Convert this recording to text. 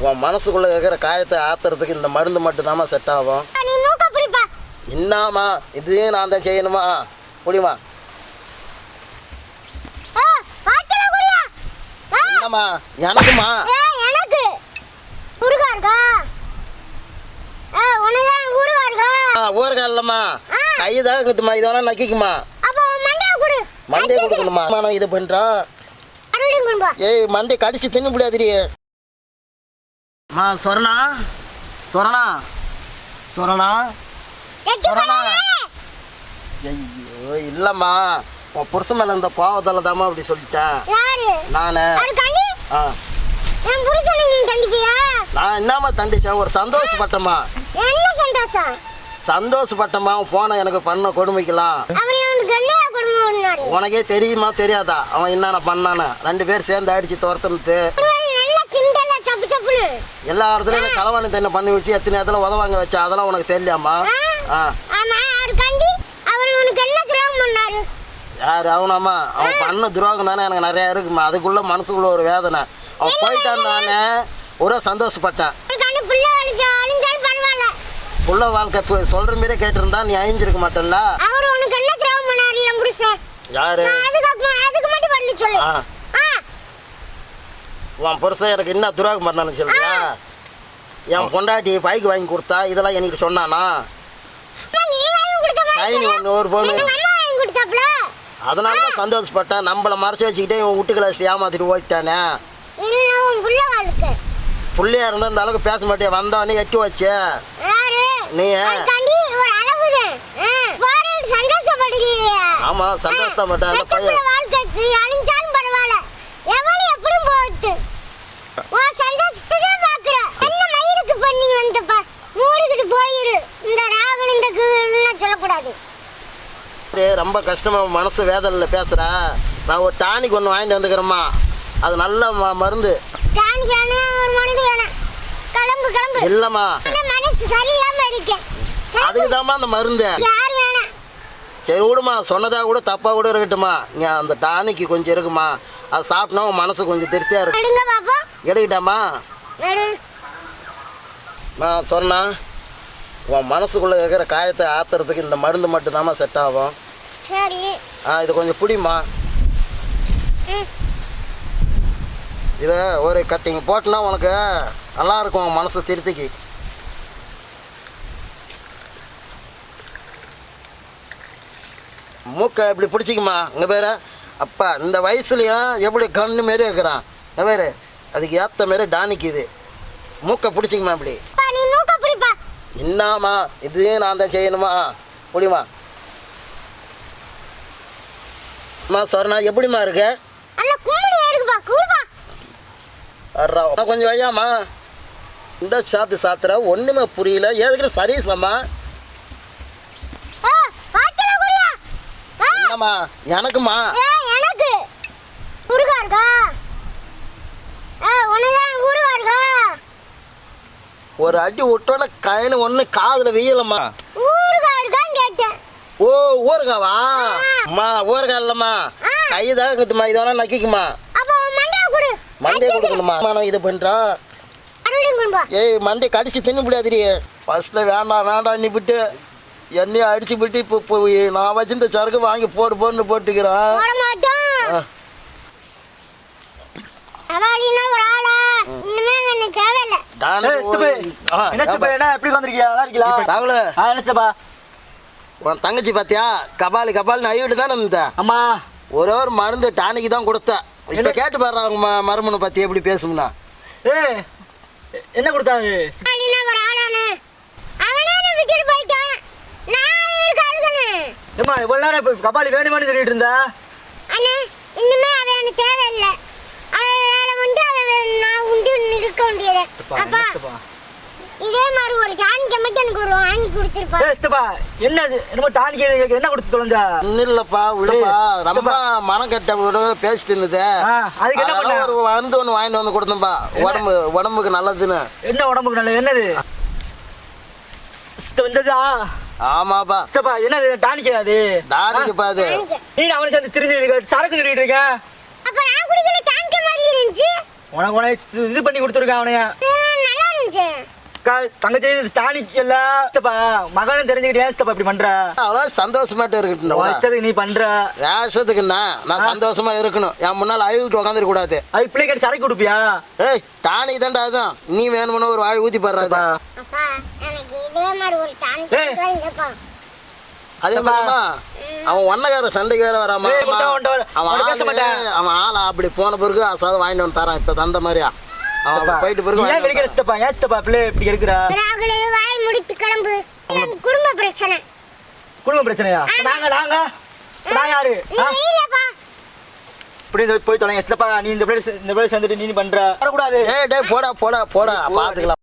உன் மனசுக்குள்ள இருக்கிற காயத்தை ஆத்துறதுக்கு இந்த மருந்து மட்டும்தாம்மா செட் ஆகும். என்னம்மா இதையும் நான் தான் செய்யணுமா? முடியுமா ஆ என்னம்மா எனக்குமா எனக்கு. ஊருகா இருக்கா? உனதான் ஊருகா இருக்கா? ஊறுகாய் இல்லைம்மா. ஆ. கை தான் கிட்டுமா இது வேணா நக்கிக்குமா மண்டே கொடுக்கணுமா? நான் இது வா. ஏய் மண்டை கடிச்சு தின்னு முடியாதுடி. மா சொரணா? சொரணா? சொரணா? சொரணா. ஐயோ இல்லைம்மா. உன் புருஷன் மேலே இந்த கோவத்தில் தாம்மா அப்படி சொல்லிட்டேன். நான். நான் என்னம்மா தண்டிச்சேன்? ஒரு சந்தோஷப்பட்டம்மா. என்ன சந்தோஷம்? சந்தோஷப்பட்டம்மா போனை எனக்கு பண்ண கொடுமைக்கலாம் உனக்கே தெரியுமா தெரியாதா? அவன் என்னென்ன பண்ணான்னு ரெண்டு பேர் சேர்ந்து அடிச்சு துரத்துனுட்டு எல்லா இடத்துலையும் களவாணி தண்ணி பண்ணி வச்சு எத்தனை இடத்துல உதவாங்க வச்சா அதெல்லாம் உனக்கு பண்ணாரு? யார்? அவனாம்மா. அவன் பண்ண துரோகம் தானே எனக்கு நிறையா இருக்குமா? அதுக்குள்ள மனசுக்குள்ள ஒரு வேதனை. அவன் போயிட்டான் நானே ஒரே சந்தோஷப்பட்டேன். பிள்ளை வாழ்க்கை சொல்கிற மாரியே கேட்டிருந்தா நீ அழிஞ்சிருக்க புருஷன்? யாரு? அதுக்கு அதுக்கு மட்டும் பண்ணி சொல்லு. உன் புருஷன் எனக்கு என்ன துரோகம் பண்ணான்னு சொல்றியா என் பொண்டாட்டி பைக் வாங்கி கொடுத்தா இதெல்லாம் எனக்கு சொன்னானா? ஷைனி ஒன்று ஒரு பொண்ணு. அதனால தான் சந்தோஷப்பட்டேன். நம்மளை மறைச்சு வச்சுக்கிட்டே இவன் வீட்டு கிளாஸ் ஏமாத்திட்டு ஓடிட்டானே. புள்ளையா இருந்தா இந்த அளவுக்கு பேச மாட்டேன். வந்தவனே எட்டி வச்சு நீ ஆமா சந்தோஷப்பட்டேன் அந்த பையன். உன் சந்தோஷத்தையே பாக்குற என்ன மயிலுக்கு பண்ணி வந்தப்பா மூடிக்கிட்டு போயிரு. இந்த ராகன் இந்த கீழ்லாம் சொல்லக்கூடாது. ரொம்ப கஷ்டமா மனசு வேதனையில் பேசுற. நான் ஒரு டானிக் ஒன்று வாங்கிட்டு வந்துக்கிறேம்மா. அது நல்ல மருந்து. டானிக் வேணும் ஒரு மனித வேணும். கிளம்பு கிளம்பு. இல்லைம்மா. மனசு சரியில்லாம இருக்கேன். அதுக்கு தாம்மா அந்த மருந்து. சரி விடுமா சொன்னதா கூட தப்பா கூட இருக்கட்டுமா இங்க அந்த டானிக்கு கொஞ்சம் இருக்குமா அது சாப்பிட்டா உன் மனசு கொஞ்சம் திருப்தியா இருக்கு. எடுக்கிட்டாமா எடு. நான் சொன்னா உன் மனசுக்குள்ள இருக்கிற காயத்தை ஆத்துறதுக்கு இந்த மருந்து மட்டும்தாம்மா செட் ஆகும். சரி. ஆ இது கொஞ்சம் பிடிமா இதை ஒரு கட்டிங் போட்டுனா உனக்கு நல்லா இருக்கும் உன் மனசு திருப்திக்கு. மூக்கை இப்படி பிடிச்சிக்குமா? இங்கே பேர். அப்பா இந்த வயசுலையும் எப்படி கண்ணு மாரி இருக்கிறான். இங்கே பேர். அதுக்கு ஏற்ற மாரி டானிக்கு இது மூக்கை பிடிச்சிக்குமா இப்படி? என்னம்மா இதையும் நான் தான் செய்யணுமா? முடியுமா அம்மா சொரணா எப்படிம்மா இருக்கு? கொஞ்சம் வையாம்மா. இந்த சாத்து சாத்துற ஒன்றுமே புரியல. எதுக்கு சர்வீஸ்லம்மா என்னம்மா எனக்குமா? எனக்கு. ஊருகா இருக்கா? உனதான் ஊருகா இருக்கா? ஒரு அடி விட்டோன்னே கயனு ஒன்று காதில் வெயிலம்மா. ஊருகா இருக்கான்னு கேட்டேன். ஓ ஊறுகாவா? அம்மா ஊறுகாய் இல்லைம்மா. கை தான் கட்டுமா இதெல்லாம் நக்கிக்குமா மண்டே கொடுக்கணுமா? நான் இது வா. ஏய் மண்டை கடிச்சு தின்னு முடியாதுடி. ஃபர்ஸ்ட்டில் வேண்டாம் வேண்டாம் நீ விட்டு என்னையும் அடிச்சு விட்டு இப்போ இப்போ நான் வச்சிருந்த சரக்கு வாங்கி போடு போடுன்னு போட்டுக்கிறேன். உன் தங்கச்சி பார்த்தியா கபாலி கபால் நைவிட்டு தானே இருந்த? அம்மா. ஒரே ஒரு மருந்து டானிக்கு தான் கொடுத்தேன். இப்போ கேட்டு பாரு அவங்க மருமனை பற்றி எப்படி பேசும்னா. என்ன கொடுத்தாங்க அவாளினா ஒரு ஆளானு அவனே என்னை விட்டுட்டு போயிட்டான் நான் இருக்க இருக்கணும் ஏம்மா இவ்வளோ நேரம் இப்போ கபாலி வேணுமான்னு சொல்லிட்டு இருந்தா? அண்ணா இனிமே அவன் எனக்கு தேவையில்லை. அவன் வேலை உண்டு அவன் வே- நான் உண்டு இருக்க வேண்டியது. சித்தப்பா, அப்பா என்ன சித்தப்பா இதே மாதிரி ஒரு ஜானிக்க மட்டும் எனக்கு ஒரு வாங்கி கொடுத்துருப்பா. ஏய் சித்தப்பா என்ன இது என்னமோ டானிக்கு என்ன கொடுத்து தொலைஞ்சா? ஒன்றும் இல்லைப்பா விடுப்பா. ஏய், ரொம்ப மனம் கெட்ட விட பேசிட்டு இருந்தது. அதுக்கு என்ன அதனால பண்ண? ஒரு மருந்து ஒன்று வாங்கிட்டு வந்து கொடுத்தேன்ப்பா உடம்பு உடம்புக்கு நல்லதுன்னு. என்ன உடம்புக்கு நல்லது? என்னது? வந்ததா? ஆமாப்பா. சித்தப்பா என்னது டானிக்கு அது? டானிக்குப்பா அது. ஜானிக்க. நீ அவனை சேர்ந்து திரிஞ்சு சரக்கு சொல்லிட்டு இருக்கேன் அப்ப நான் குடிக்கல ஜானிக்க மாதிரி இருந்துச்சு. உனக்கு உனக்கு இது பண்ணி கொடுத்துருக்கேன் அவனைய. தங்கச்சி டானிக் இல்ல சித்தப்பா மகனும் தெரிஞ்சுக்கிட்டு ஏன் சித்தப்பா இப்படி பண்ற? அவ்வளோ சந்தோஷமாட்டு இருக்கட்டும் நீ பண்ற. வேஷத்துக்குண்ணா நான் சந்தோஷமா இருக்கணும். என் முன்னால் அழுவிட்டு உட்காந்துருக்க கூடாது. அது பிள்ளை கட்டி சரக்கு கொடுப்பியா? ஏய் டானிக் தான்டா அதுதான் நீ வேணும்னு ஒரு வாய் ஏய். வாங்கிப்பா அதே மாதிரிமா அவன் ஒன்னக்கார சண்டைக்கு வேற வராமா? அவன் ஆளு- மாட்டேன். அவன் ஆளா அப்படி போன பிறகு அசாத வாங்கிட்டு வந்து தரான். இப்ப தந்த மாதிரியா? போயிட்டு பிறகு நீ ஏன் வாங்கிட்டு கிடைக்கிற வந்து சித்தப்பா ஏன் சித்தப்பா பிள்ளை இப்படி இருக்கிற? ராகுலே வாய் முடித்து கிளம்பு. என் குடும்ப பிரச்சனை. குடும்ப பிரச்சனையா? நாங்க நாங்க? நான் யாரு? இப்படி இந்த போய் தொலைங்க சித்தப்பா நீ இந்த பிள்ளை இந்த பிள்ளை சேர்ந்துட்டு நீ பண்ற? வரக்கூடாது. ஏய் டேய் போடா போடா போடா பாத்துக்கலாம்.